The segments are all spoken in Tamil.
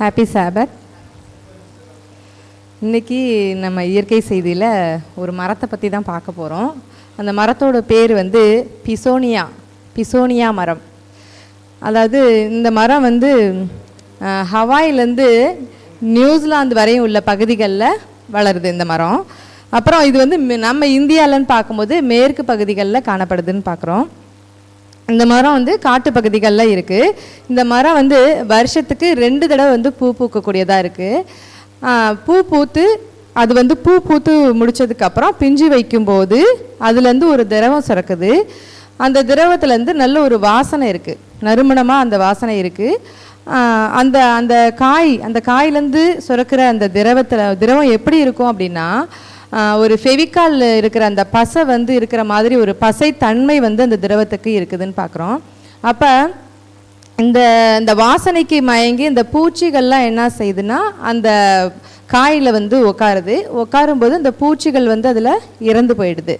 ஹாப்பி சாபத் இன்னைக்கு நம்ம இயற்கை செய்தியில் ஒரு மரத்தை பற்றி தான் பார்க்க போகிறோம் அந்த மரத்தோட பேர் வந்து பிசோனியா பிசோனியா மரம். அதாவது இந்த மரம் வந்து ஹவாயிலேருந்து நியூசிலாந்து வரையும் உள்ள பகுதிகளில் வளருது இந்த மரம். அப்புறம் இது வந்து நம்ம இந்தியாவிலன்னு பார்க்கும்போது மேற்கு பகுதிகளில் காணப்படுதுன்னு பார்க்குறோம். இந்த மரம் வந்து காட்டு பகுதிகளில் இருக்குது இந்த மரம் வந்து வருஷத்துக்கு ரெண்டு தடவை வந்து பூ பூக்கக்கூடியதாக இருக்குது பூ பூத்து அது வந்து பூ பூத்து முடிச்சதுக்கப்புறம் பிஞ்சு வைக்கும்போது அதுலேருந்து ஒரு திரவம் சுரக்குது. அந்த திரவத்துலேருந்து நல்ல ஒரு வாசனை இருக்குது நறுமணமாக அந்த வாசனை இருக்குது அந்த அந்த காய் அந்த காயிலேருந்து சுரக்கிற அந்த திரவத்தில் திரவம் எப்படி இருக்கும் அப்படின்னா ஒரு ஃபெவிக்காலில் இருக்கிற அந்த பசை வந்து இருக்கிற மாதிரி ஒரு பசை தன்மை வந்து அந்த திரவத்துக்கு இருக்குதுன்னு பார்க்குறோம் அப்போ இந்த இந்த வாசனைக்கு மயங்கி இந்த பூச்சிகள்லாம் என்ன செய்யுதுன்னா அந்த காயில் வந்து உட்காருது உட்காரும்போது இந்த பூச்சிகள் வந்து அதில் இறந்து போயிடுது.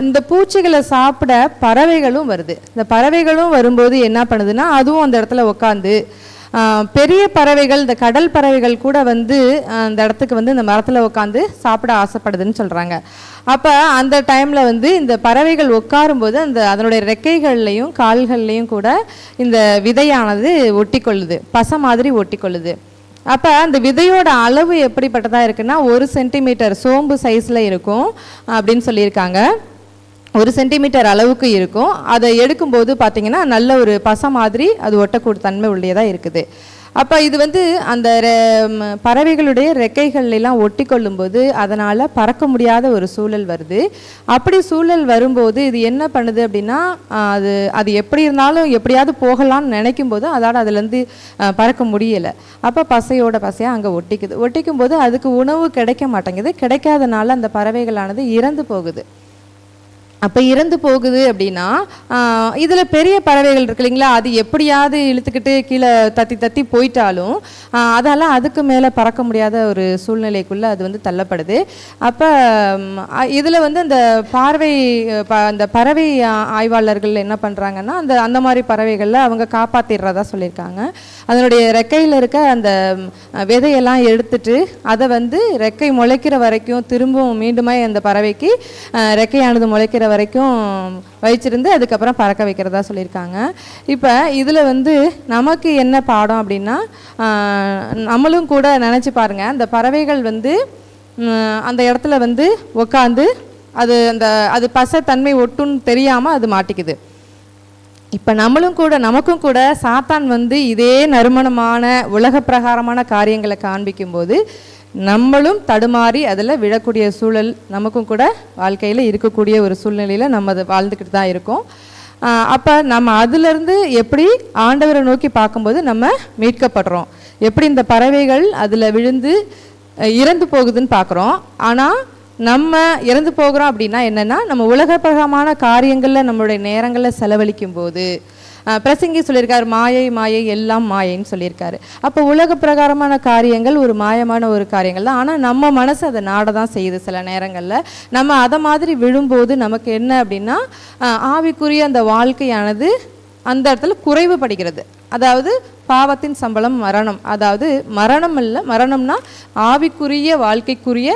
இந்த பூச்சிகளை சாப்பிட பறவைகளும் வருது. இந்த பறவைகளும் வரும்போது என்ன பண்ணுதுன்னா அதுவும் அந்த இடத்துல உட்காந்து பெரிய பறவைகள் இந்த கடல் பறவைகள் கூட வந்து அந்த இடத்துக்கு வந்து இந்த மரத்தில் உட்காந்து சாப்பிட ஆசைப்படுதுன்னு சொல்கிறாங்க அப்போ அந்த டைமில் வந்து இந்த பறவைகள் உட்காரும்போது அந்த அதனுடைய ரெக்கைகள்லையும் கால்கள்லையும் கூட இந்த விதையானது ஒட்டிக்கொள்ளுது. பசை மாதிரி ஒட்டிக்கொள்ளுது. அப்போ அந்த விதையோட அளவு எப்படிப்பட்டதாக இருக்குன்னா ஒரு சென்டிமீட்டர் சோம்பு சைஸில் இருக்கும் அப்படின்னு சொல்லியிருக்காங்க. ஒரு சென்டிமீட்டர் அளவுக்கு இருக்கும். அதை எடுக்கும்போது பார்த்தீங்கன்னா நல்ல ஒரு பசை மாதிரி அது ஒட்டக்கூடு தன்மை உள்ளதாக இருக்குது. அப்போ இது வந்து அந்த ரெ- பறவைகளுடைய ரெக்கைகள்லாம் ஒட்டி கொள்ளும்போது அதனால் பறக்க முடியாத ஒரு சூழல் வருது. அப்படி சூழல் வரும்போது இது என்ன பண்ணுது அப்படின்னா அது அது எப்படி இருந்தாலும் எப்படியாவது போகலாம்னு நினைக்கும் போது அதால் அதுலேருந்து பறக்க முடியலை. அப்போ பசையோட பசையாக அங்கே ஒட்டிக்குது. ஒட்டிக்கும் போது அதுக்கு உணவு கிடைக்க மாட்டேங்குது. கிடைக்காதனால அந்த பறவைகளானது இறந்து போகுது. அப்போ இறந்து போகுது அப்படின்னா இதில் பெரிய பறவைகள் இருக்கு இல்லைங்களா? அது எப்படியாவது இழுத்துக்கிட்டு கீழே தத்தி தத்தி போயிட்டாலும் அதால் அதுக்கு மேலே பறக்க முடியாத ஒரு சூழ்நிலைக்குள்ளே அது வந்து தள்ளப்படுது. அப்போ இதில் வந்து அந்த பார்வை ப அந்த பறவை ஆய்வாளர்கள் என்ன பண்ணுறாங்கன்னா அந்த அந்த மாதிரி பறவைகளில் அவங்க காப்பாற்றிடுறதா சொல்லியிருக்காங்க. அதனுடைய ரெக்கையில் இருக்க அந்த விதையெல்லாம் எடுத்துட்டு அதை வந்து ரெக்கை முளைக்கிற வரைக்கும் திரும்பவும் மீண்டுமே அந்த பறவைக்கு ரெக்கையானது முளைக்கிற வரைக்கும் வச்சிருந்து அதுக்கப்புறம் பறக்க வைக்கிறதா சொல்லியிருக்காங்க. இப்போ இதில் வந்து நமக்கு என்ன பாடம் அப்படின்னா நம்மளும் கூட நினச்சி பாருங்க அந்த பறவைகள் வந்து அந்த இடத்துல வந்து உக்காந்து அது அந்த அது பசத்தன்மை தன்மை ஒட்டுன்னு தெரியாமல் அது மாட்டிக்குது. இப்போ நம்மளும் கூட நமக்கும் கூட சாத்தான் வந்து இதே நறுமணமான உலக பிரகாரமான காரியங்களை காண்பிக்கும்போது நம்மளும் தடுமாறி அதில் விழக்கூடிய சூழல் நமக்கும் கூட வாழ்க்கையில் இருக்கக்கூடிய ஒரு சூழ்நிலையில் நம்ம அதை வாழ்ந்துக்கிட்டு தான் இருக்கோம். அப்போ நம்ம அதிலிருந்து எப்படி ஆண்டவரை நோக்கி பார்க்கும்போது நம்ம மீட்கப்படுறோம்? எப்படி இந்த பறவைகள் அதில் விழுந்து இறந்து போகுதுன்னு பார்க்குறோம். ஆனால் நம்ம இறந்து போகிறோம் அப்படின்னா என்னென்னா நம்ம உலகப்பிரகமான காரியங்களில் நம்மளுடைய நேரங்களில் செலவழிக்கும் போது பிரசங்கி சொல்லியிருக்காரு மாயை மாயை எல்லாம் மாயைன்னு சொல்லியிருக்காரு. அப்போ உலக பிரகாரமான காரியங்கள் ஒரு மாயமான ஒரு காரியங்கள் தான். ஆனால் நம்ம மனசு அதை நாட தான் செய்யுது சில நேரங்களில். நம்ம அதை மாதிரி விழும்போது நமக்கு என்ன அப்படின்னா ஆவிக்குரிய அந்த வாழ்க்கையானது அந்த இடத்துல குறைவு படுகிறது. அதாவது பாவத்தின் சம்பளம் மரணம். அதாவது மரணம் இல்லை மரணம்னா ஆவிக்குரிய வாழ்க்கைக்குரிய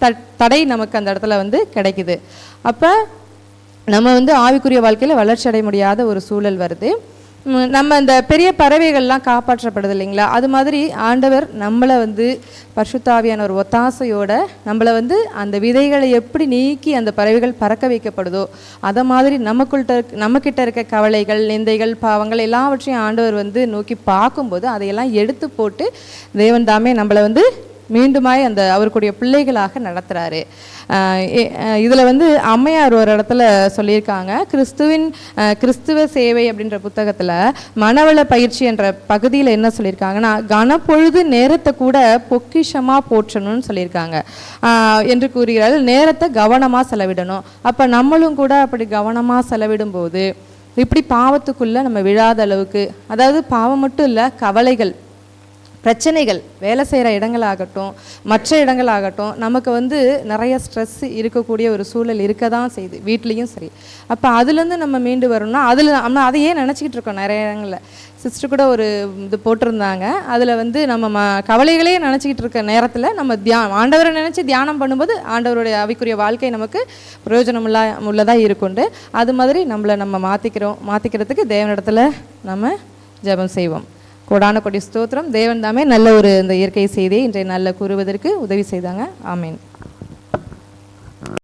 த தடை நமக்கு அந்த இடத்துல வந்து கிடைக்குது. அப்போ நம்ம வந்து ஆவிக்குரிய வாழ்க்கையில் வளர்ச்சி அடைய முடியாத ஒரு சூழல் வருது. நம்ம இந்த பெரிய பறவைகள்லாம் காப்பாற்றப்படுது இல்லைங்களா? அது மாதிரி ஆண்டவர் நம்மளை வந்து பர்ஷுத்தாவியான ஒரு ஒத்தாசையோட நம்மளை வந்து அந்த விதைகளை எப்படி நீக்கி அந்த பறவைகள் பறக்க வைக்கப்படுதோ அதை மாதிரி நமக்குள்கிட்ட நம்மக்கிட்ட இருக்க கவலைகள் நிந்தைகள் பாவங்கள் எல்லாவற்றையும் ஆண்டவர் வந்து நோக்கி பார்க்கும்போது அதையெல்லாம் எடுத்து போட்டு தேவன் தாமே நம்மளை வந்து மீண்டுமாய் அந்த அவருக்குடைய பிள்ளைகளாக நடத்துகிறாரு இதில் வந்து அம்மையார் ஒரு இடத்துல சொல்லியிருக்காங்க கிறிஸ்துவின் கிறிஸ்துவ சேவை அப்படின்ற புத்தகத்தில் மனவள பயிற்சி என்ற பகுதியில் என்ன சொல்லியிருக்காங்கன்னா கனப்பொழுது நேரத்தை கூட பொக்கிஷமாக போற்றணும்னு சொல்லியிருக்காங்க. என்று கூறுகிறார்கள் நேரத்தை கவனமாக செலவிடணும். அப்போ நம்மளும் கூட அப்படி கவனமாக செலவிடும் போது இப்படி பாவத்துக்குள்ளே நம்ம விழாத அளவுக்கு அதாவது பாவம் மட்டும் இல்லை கவலைகள் பிரச்சனைகள் வேலை செய்கிற இடங்களாகட்டும் மற்ற இடங்களாகட்டும் நமக்கு வந்து நிறைய ஸ்ட்ரெஸ் இருக்கக்கூடிய ஒரு சூழல் இருக்க தான் செய்யுது வீட்லேயும் சரி. அப்போ அதுலேருந்து நம்ம மீண்டு வரணும்னா அதில் நம்ம அதையே நினச்சிக்கிட்டு இருக்கோம் நிறைய இடங்களில். சிஸ்டர் கூட ஒரு இது போட்டிருந்தாங்க. அதில் வந்து நம்ம ம கவலைகளையே நினச்சிக்கிட்டு இருக்க நேரத்தில் நம்ம தியா ஆண்டவரை நினச்சி தியானம் பண்ணும்போது ஆண்டவருடைய அவைக்குரிய வாழ்க்கை நமக்கு பிரயோஜனமுள்ள உள்ளதாக இருக்குண்டு. அது மாதிரி நம்மளை நம்ம மாற்றிக்கிறோம் மாற்றிக்கிறதுக்கு தேவனிடத்தில் நம்ம ஜெபம் செய்வோம். கோடான கொடி ஸ்தோத்திரம். தேவன் தாமே நல்ல ஒரு இந்த இயற்கை செய்தியை இன்றைய நல்ல கூறுவதற்கு உதவி செய்தாங்க. ஆமீன்.